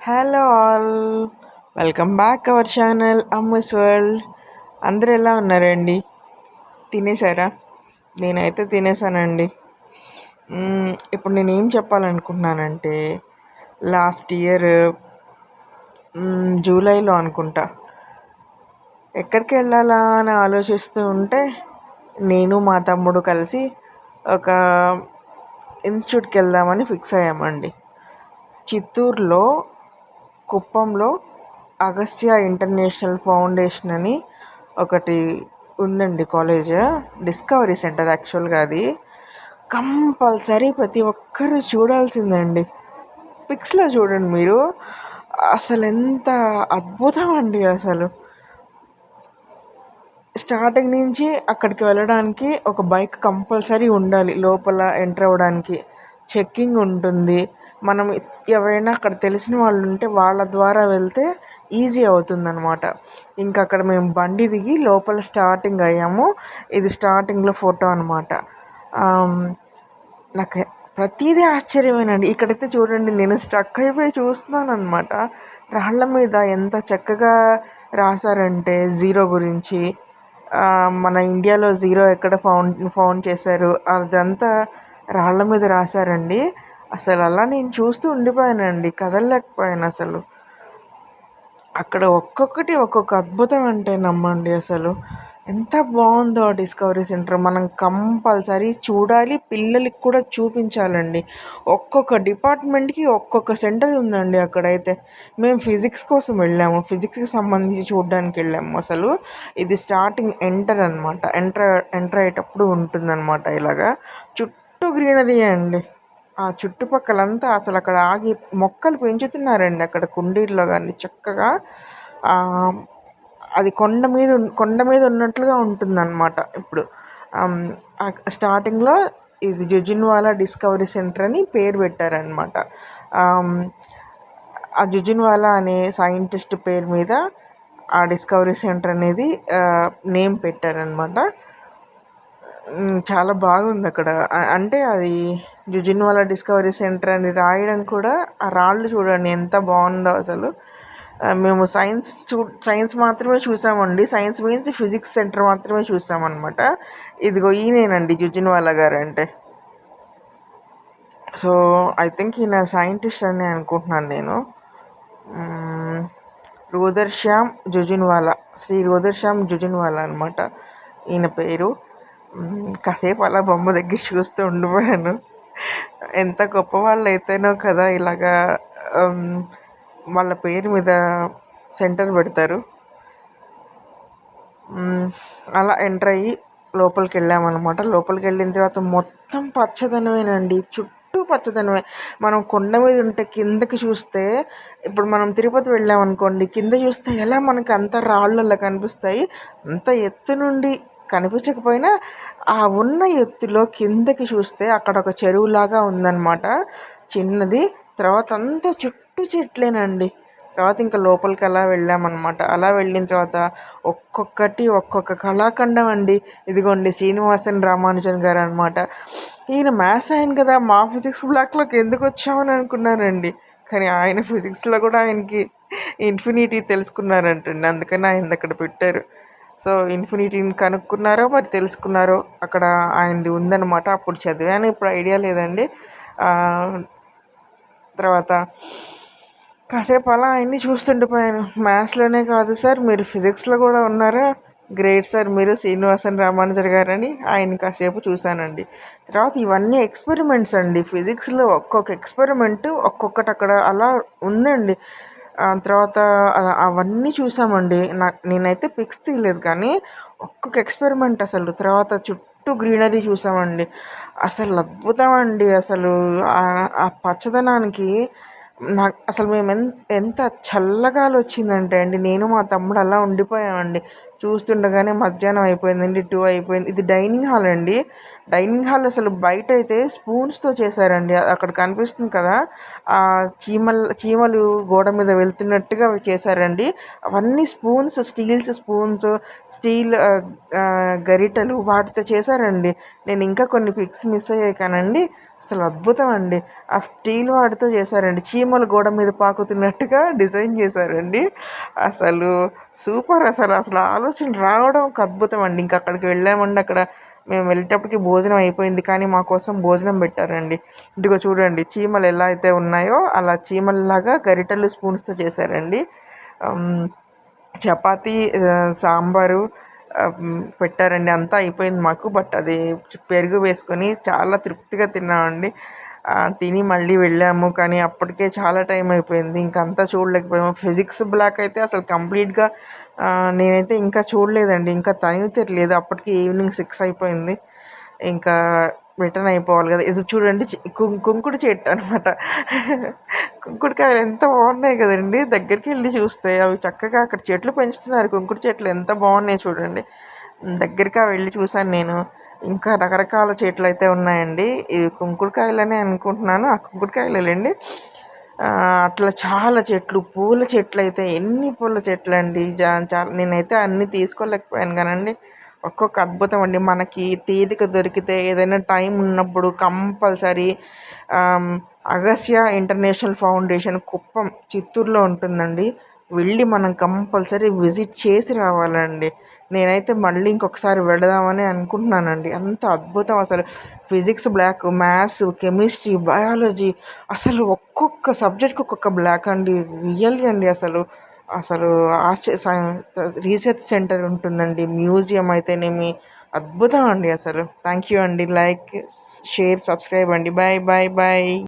Hello all welcome back our channel Amma's world అందరూ ఎలా ఉన్నారండి? తినేసారా? నేనైతే తినేసానండి. ఇప్పుడు నేను ఏం చెప్పాలనుకుంటున్నానంటే లాస్ట్ ఇయర్ జూలైలో అనుకుంటా. ఎక్కడికి వెళ్ళాలా అని ఆలోచిస్తూ ఉంటే నేను మా తమ్ముడు కలిసి ఒక ఇన్స్టిట్యూట్కి వెళ్దామని ఫిక్స్ అయ్యామండి. చిత్తూరులో కుప్పంలో అగస్త్య ఇంటర్నేషనల్ ఫౌండేషన్ అని ఒకటి ఉందండి కాలేజ్. డిస్కవరీ సెంటర్ యాక్చువల్గా అది. కంపల్సరీ ప్రతి ఒక్కరు చూడాల్సిందండి. పిక్స్లో చూడండి మీరు. అసలు ఎంత అద్భుతం అండి అసలు. స్టార్టింగ్ నుంచి అక్కడికి వెళ్ళడానికి ఒక బైక్ కంపల్సరీ ఉండాలి. లోపల ఎంటర్ అవ్వడానికి. చెక్కింగ్ ఉంటుంది. మనం ఎవరైనా అక్కడ తెలిసిన వాళ్ళు ఉంటే వాళ్ళ ద్వారా వెళ్తే ఈజీ అవుతుందనమాట ఇంకా అక్కడ మేము బండి దిగి లోపల స్టార్టింగ్ అయ్యాము. ఇది స్టార్టింగ్లో ఫోటో అనమాట నాకు ప్రతిదీ ఆశ్చర్యమేనండి. ఇక్కడైతే చూడండి నేను స్ట్రక్ అయిపోయి చూస్తున్నాను అనమాట రాళ్ళ మీద ఎంత చక్కగా రాశారంటే జీరో గురించి మన ఇండియాలో జీరో ఎక్కడ ఫౌండ్ ఫౌండ్ చేశారు అదంతా రాళ్ళ మీద రాశారండి. అసలు అలా నేను చూస్తూ ఉండిపోయానండి కదలలేకపోయాను అసలు. అక్కడ ఒక్కొక్కటి ఒక్కొక్క అద్భుతం అంటే నమ్మండి అసలు. ఎంత బాగుందో డిస్కవరీ సెంటర్. మనం కంపల్సరీ చూడాలి పిల్లలకి కూడా చూపించాలండి. ఒక్కొక్క డిపార్ట్మెంట్కి ఒక్కొక్క సెంటర్ ఉందండి అక్కడైతే. మేము ఫిజిక్స్ కోసం వెళ్ళాము. ఫిజిక్స్కి సంబంధించి చూడడానికి వెళ్ళాము అసలు. ఇది స్టార్టింగ్ ఎంటర్ అనమాట ఎంటర్ ఎంటర్ అయ్యేటప్పుడు ఉంటుందన్నమాట ఇలాగా. చుట్టూ గ్రీనరీ అండి. ఆ చుట్టుపక్కలంతా అసలు అక్కడ ఆగి మొక్కలు పెంచుతున్నారండి అక్కడ కుండీల్లో కానీ చక్కగా అది కొండ మీద కొండ మీద ఉన్నట్లుగా ఉంటుందన్నమాట ఇప్పుడు. స్టార్టింగ్లో ఇది జుజిన్వాలా డిస్కవరీ సెంటర్ అని పేరు పెట్టారనమాట ఆ జుజిన్వాలా అనే సైంటిస్ట్ పేరు మీద ఆ డిస్కవరీ సెంటర్ అనేది నేమ్ పెట్టారనమాట చాలా బాగుంది అక్కడ. అంటే అది జుజిన్వాలా డిస్కవరీ సెంటర్ అని రాయడం కూడా ఆ రాళ్ళు చూడండి ఎంత బాగుందో అసలు. మేము సైన్స్ చూ సైన్స్ మాత్రమే చూసామండి. సైన్స్ మీన్స్ ఫిజిక్స్ సెంటర్ మాత్రమే చూసామన్నమాట. ఇదిగో ఈయనేనండి జుజిన్వాలా గారు అంటే. సో ఐ థింక్ ఈయన సైంటిస్ట్ అని అనుకుంటున్నాను నేను. రుదర్శ్యామ్ జుజిన్వాలా శ్రీ రుదర్శ్యామ్ జుజిన్వాలా అనమాట ఈయన పేరు. కాసేపు అలా బొమ్మ దగ్గర చూస్తూ ఉండిపోయాను. ఎంత గొప్ప వాళ్ళు అయితేనో కదా ఇలాగా వాళ్ళ పేరు మీద సెంటర్ పెడతారు. అలా ఎంటర్ అయ్యి లోపలికి వెళ్ళామన్నమాట లోపలికి వెళ్ళిన తర్వాత మొత్తం పచ్చదనమేనండి. చుట్టూ పచ్చదనమే. మనం కొండ మీద ఉంటే కిందకి చూస్తే ఇప్పుడు మనం తిరుపతి వెళ్ళామనుకోండి కింద చూస్తే ఎలా మనకి అంత రాళ్ళలా కనిపిస్తాయి. అంత ఎత్తు నుండి కనిపించకపోయినా ఆ ఉన్న ఎత్తులో కిందకి చూస్తే అక్కడ ఒక చెరువులాగా ఉందన్నమాట. చిన్నది. తర్వాత అంతా చుట్టూ చెట్లేనండి. తర్వాత ఇంకా లోపలికి అలా వెళ్ళామన్నమాట. అలా వెళ్ళిన తర్వాత ఒక్కొక్కటి ఒక్కొక్క కళాఖండం అండి. ఇదిగోండి శ్రీనివాసన్ రామానుజన్ గారు అనమాట ఈయన మ్యాథ్స్ ఆయన కదా మా ఫిజిక్స్ బ్లాక్లోకి ఎందుకు వచ్చామని అనుకున్నానండి కానీ ఆయన ఫిజిక్స్లో కూడా ఆయనకి ఇన్ఫినిటీ తెలుసుకున్నారంటండి. అందుకని ఆయన అక్కడ పెట్టారు. సో ఇన్ఫినిటీని కనుక్కున్నారో మరి తెలుసుకున్నారో అక్కడ ఆయనది ఉందన్నమాట. అప్పుడు చదివాను ఇప్పుడు ఐడియా లేదండి. తర్వాత కాసేపు అలా ఆయన్ని చూస్తుండిపోయాను మ్యాథ్స్లోనే కాదు సార్ మీరు ఫిజిక్స్లో కూడా ఉన్నారా? గ్రేట్ సార్ మీరు శ్రీనివాసన్ రామానుజర్ గారని ఆయన కాసేపు చూశానండి. తర్వాత ఇవన్నీ ఎక్స్పెరిమెంట్స్ అండి. ఫిజిక్స్లో ఒక్కొక్క ఎక్స్పెరిమెంట్ ఒక్కొక్కటి అక్కడ అలా ఉందండి. తర్వాత అవన్నీ చూసామండి. నాకు నేనైతే పిక్స్ తీయలేదు కానీ ఒక్కొక్క ఎక్స్పెరిమెంట్ అసలు. తర్వాత చుట్టూ గ్రీనరీ చూసామండి. అసలు అద్భుతం అండి అసలు. ఆ పచ్చదనానికి నాకు అసలు మేము ఎంత ఎంత చల్లగాలి వచ్చిందంటే అండి. నేను మా తమ్ముడు అలా ఉండిపోయామండి. చూస్తుండగానే మధ్యాహ్నం అయిపోయిందండి టూ అయిపోయింది. ఇది డైనింగ్ హాల్ అండి. డైనింగ్ హాల్ అసలు బయట అయితే స్పూన్స్తో చేశారండి. అక్కడ కనిపిస్తుంది కదా చీమల్ చీమలు గోడ మీద వెళ్తున్నట్టుగా చేశారండి. అవన్నీ స్పూన్స్ స్టీల్స్ స్పూన్స్ స్టీల్ గరిటలు వాటితో చేశారండి. నేను ఇంకా కొన్ని పిక్స్ మిస్ అయ్యాయి కానండి అసలు అద్భుతం అండి. ఆ స్టీల్ వాటితో చేశారండి. చీమలు గోడ మీద పాకుతున్నట్టుగా డిజైన్ చేశారండి. అసలు సూపర్ అసలు అసలు ఆలోచన రావడం ఒక అద్భుతం అండి. ఇంకా అక్కడికి వెళ్ళామండి. అక్కడ మేము వెళ్ళేటప్పటికి భోజనం అయిపోయింది కానీ మా కోసం భోజనం పెట్టారండి. ఇదిగో చూడండి చీమలు ఎలా అయితే ఉన్నాయో అలా చీమల్లాగా గరిటెలు స్పూన్స్తో చేశారండి. చపాతీ సాంబారు పెట్టారండి. అంతా అయిపోయింది మాకు బట్ అది పెరుగు వేసుకొని చాలా తృప్తిగా తిన్నామండి. తిని మళ్ళీ వెళ్ళాము. కానీ అప్పటికే చాలా టైం అయిపోయింది. ఇంకా అంతా చూడలేకపోయాము. ఫిజిక్స్ బ్లాక్ అయితే అసలు కంప్లీట్గా నేనైతే ఇంకా చూడలేదండి. ఇంకా టైం తెలియలేదు అప్పటికి ఈవినింగ్ సిక్స్ అయిపోయింది. ఇంకా రిటర్న్ అయిపోవాలి కదా. ఇది చూడండి కుంకుడు చెట్టు అనమాట కుంకుడుకాయలు ఎంత బాగున్నాయి కదండి. దగ్గరికి వెళ్ళి చూస్తే అవి చక్కగా అక్కడ చెట్లు పెంచుతున్నారు. కుంకుడు చెట్లు ఎంత బాగున్నాయి చూడండి. దగ్గరగా వెళ్ళి చూశాను నేను. ఇంకా రకరకాల చెట్లు అయితే ఉన్నాయండి. ఇవి కుంకుడుకాయలనే అనుకుంటున్నాను. ఆ కుంకుడుకాయలేండి. అట్లా చాలా చెట్లు పూల చెట్లు అయితే ఎన్ని పూల చెట్లు అండి చాలా నేనైతే అన్నీ తీసుకోలేకపోయాను కానండి. ఒక్కొక్క అద్భుతం అండి. మనకి తీరిక దొరికితే ఏదైనా టైం ఉన్నప్పుడు compulsory Agastya international foundation Kuppam చిత్తూరులో ఉంటుందండి. వెళ్ళి మనం కంపల్సరీ విజిట్ చేసి రావాలండి. నేనైతే మళ్ళీ ఇంకొకసారి వెళదామని అనుకుంటున్నానండి. అంత అద్భుతం అసలు. Physics block maths chemistry biology అసలు ఒక్కొక్క సబ్జెక్ట్కి ఒక్కొక్క బ్లాక్ అండి. రియల్లీ అండి అసలు. అసలు ఆశ్చర్య రీసెర్చ్ సెంటర్ ఉంటుందండి. మ్యూజియం అయితేనేమి అద్భుతం అండి అసలు. థ్యాంక్ యూ అండి. లైక్ షేర్ సబ్స్క్రైబ్ అండి. Bye bye bye.